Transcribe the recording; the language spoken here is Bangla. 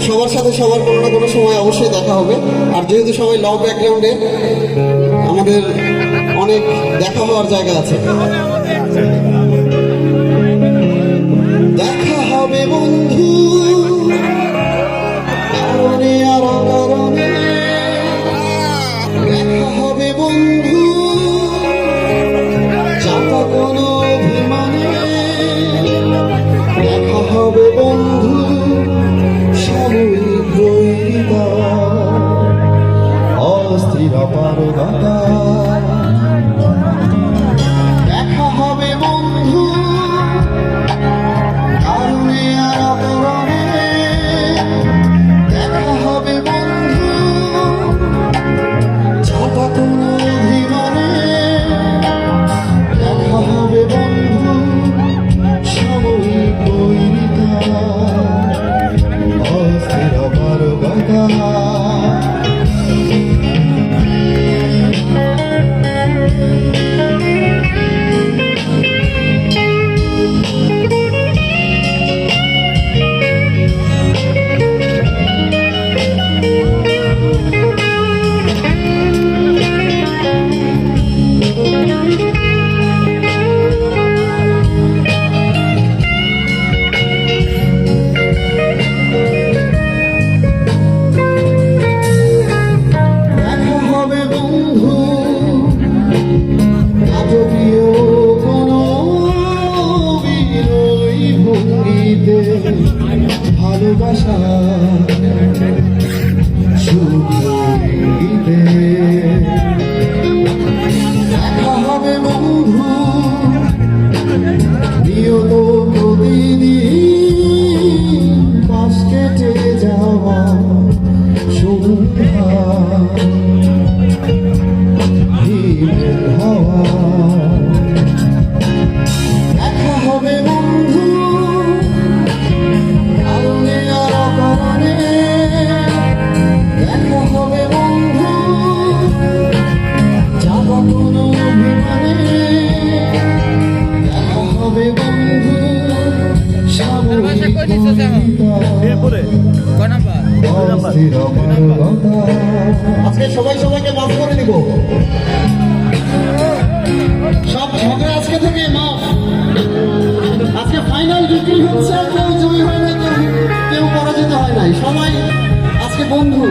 সবার সাথে সবার কোনো না কোনো সময় অবশ্যই দেখা হবে। আর যেহেতু সবাই লভ ব্যাকগ্রাউন্ডে আমাদের অনেক দেখা হওয়ার জায়গা আছে। দেখা হবে বন্ধু। দেখা হবে বন্ধু। কোনো হবে বন্ধু। অস্থির অপারগতা ভঙ্গিতে ভালোবাসা সুখীতে দেখা হবে বন্ধু। নিয়ত প্রতিদিন পাশ যাওয়া সন্ধ্যা আজকে সবাই সবাইকে মাফ করে দিব সব ঝগড়া আজকে থেকে মাফ। আজকে ফাইনাল বিক্রি হচ্ছে কেউ জয়ী কেউ কেউ পরাজিত হয় নাই। সবাই আজকে বন্ধু।